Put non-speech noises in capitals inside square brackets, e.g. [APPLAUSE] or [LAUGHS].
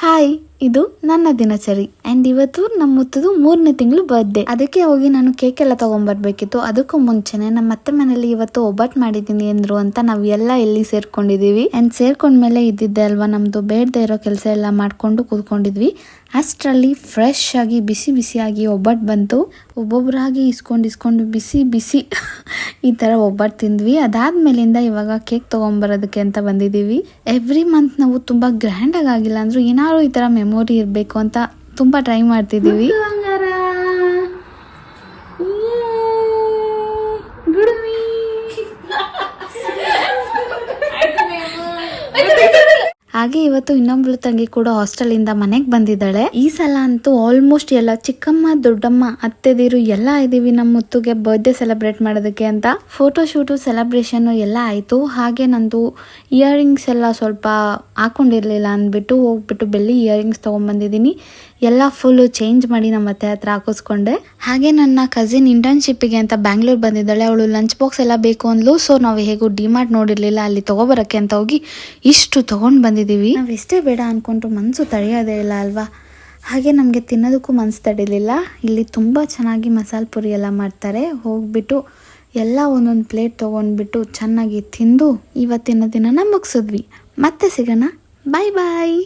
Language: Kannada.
ಹಾಯ್, ಇದು ನನ್ನ ದಿನಚರಿ. ಅಂಡ್ ಇವತ್ತು ನಮ್ಮ ಮುತ್ತದು ಮೂರನೇ ತಿಂಗಳು ಬರ್ತ್ಡೇ ಅದಕ್ಕೆ ಹೋಗಿ ನಾನು ಕೇಕ್ ಎಲ್ಲ ತಗೊಂಡ್ಬರ್ಬೇಕಿತ್ತು ಅದಕ್ಕೂ ಮುಂಚೆನೆ ನಮ್ಮ ಅತ್ತೆ ಮನೇಲಿ ಇವತ್ತು ಒಬ್ಬಟ್ಟು ಮಾಡಿದ್ದೀನಿ ಅಂದ್ರು ಅಂತ ನಾವ್ ಎಲ್ಲ ಇಲ್ಲಿ ಸೇರ್ಕೊಂಡಿದೀವಿ ಅಂಡ್ ಸೇರ್ಕೊಂಡ್ಮೇಲೆ ಇದ್ದಿದ್ದೆ ಅಲ್ವಾ, ನಮ್ದು ಬೇಡದೆ ಇರೋ ಕೆಲಸ ಎಲ್ಲ ಮಾಡ್ಕೊಂಡು ಕೂತ್ಕೊಂಡಿದ್ವಿ. ಅಷ್ಟರಲ್ಲಿ ಫ್ರೆಶ್ ಆಗಿ, ಬಿಸಿ ಬಿಸಿಯಾಗಿ ಒಬ್ಬಟ್ಟು ಬಂತು. ಒಬ್ಬೊಬ್ಬರಾಗಿ ಇಸ್ಕೊಂಡು ಇಸ್ಕೊಂಡು ಬಿಸಿ ಬಿಸಿ [LAUGHS] ಈ ಥರ ಒಬ್ಬಟ್ಟು ತಿಂದ್ವಿ. ಅದಾದ್ಮೇಲಿಂದ ಇವಾಗ ಕೇಕ್ ತೊಗೊಂಬರೋದಕ್ಕೆ ಅಂತ ಬಂದಿದ್ದೀವಿ. ಎವ್ರಿ ಮಂತ್ ನಾವು ತುಂಬ ಗ್ರ್ಯಾಂಡಾಗಿ ಆಗಿಲ್ಲ ಅಂದ್ರೂ ಏನಾದ್ರು ಈ ಥರ ಮೆಮೊರಿ ಇರಬೇಕು ಅಂತ ತುಂಬ ಟ್ರೈ ಮಾಡ್ತಿದ್ದೀವಿ. [LAUGHS] ಹಾಗೆ ಇವತ್ತು ಇನ್ನೊಬ್ಳು ತಂಗಿ ಕೂಡ ಹಾಸ್ಟೆಲ್ ಇಂದ ಮನೆಗೆ ಬಂದಿದ್ದಾಳೆ. ಈ ಸಲ ಅಂತೂ ಆಲ್ಮೋಸ್ಟ್ ಎಲ್ಲ ಚಿಕ್ಕಮ್ಮ, ದೊಡ್ಡಮ್ಮ, ಅತ್ತೆದಿರು ಎಲ್ಲ ಇದೀವಿ ನಮ್ಮ ಮುತ್ತುಗೆ ಬರ್ತ್ಡೇ ಸೆಲೆಬ್ರೇಟ್ ಮಾಡೋದಕ್ಕೆ ಅಂತ. ಫೋಟೋ ಶೂಟು ಸೆಲೆಬ್ರೇಷನ್ ಎಲ್ಲ ಆಯ್ತು. ಹಾಗೆ ನಂದು ಇಯರಿಂಗ್ಸ್ ಎಲ್ಲ ಸ್ವಲ್ಪ ಹಾಕೊಂಡಿರ್ಲಿಲ್ಲ ಅಂದ್ಬಿಟ್ಟು ಹೋಗ್ಬಿಟ್ಟು ಬೆಳ್ಳಿ ಇಯರಿಂಗ್ಸ್ ತಗೊಂಡ್ಬಂದಿದ್ದೀನಿ ಎಲ್ಲ ಫುಲ್ ಚೇಂಜ್ ಮಾಡಿ ನಮ್ಮ ಅತ್ತೆ ಹತ್ರ ಹಾಕಿಸ್ಕೊಂಡೆ. ಹಾಗೆ ನನ್ನ ಕಸಿನ್ ಇಂಟರ್ನ್ಶಿಪ್ಪಿಗೆ ಅಂತ ಬ್ಯಾಂಗ್ಳೂರ್ ಬಂದಿದ್ದಾಳೆ. ಅವಳು ಲಂಚ್ ಬಾಕ್ಸ್ ಎಲ್ಲ ಬೇಕು ಅಂದ್ಲು. ಸೊ ನಾವು ಹೇಗೂ ಡಿಮಾರ್ಟ್ ನೋಡಿರ್ಲಿಲ್ಲ. ಅಲ್ಲಿ ತಗೋಬರಕ್ಕೆ ಅಂತ ಹೋಗಿ ಇಷ್ಟು ತಗೊಂಡ್ ಬಂದಿದೀವಿ ನಾವು ಎಷ್ಟೇ ಬೇಡ ಅಂದ್ಕೊಂಡ್ರು ಮನಸ್ಸು ತಡೆಯೋದೇ ಇಲ್ಲ ಅಲ್ವಾ? ಹಾಗೆ ನಮಗೆ ತಿನ್ನೋದಕ್ಕೂ ಮನಸ್ಸು ತಡಿಲಿಲ್ಲ ಇಲ್ಲಿ ತುಂಬ ಚೆನ್ನಾಗಿ ಮಸಾಲೆ ಪುರಿ ಎಲ್ಲ ಮಾಡ್ತಾರೆ. ಹೋಗ್ಬಿಟ್ಟು ಎಲ್ಲ ಒಂದೊಂದು ಪ್ಲೇಟ್ ತೊಗೊಂಡ್ಬಿಟ್ಟು ಚೆನ್ನಾಗಿ ತಿಂದು ಇವತ್ತಿನ ದಿನನ ಮುಗಿಸಿದ್ವಿ. ಮತ್ತೆ ಸಿಗೋಣ. ಬಾಯ್ ಬಾಯ್.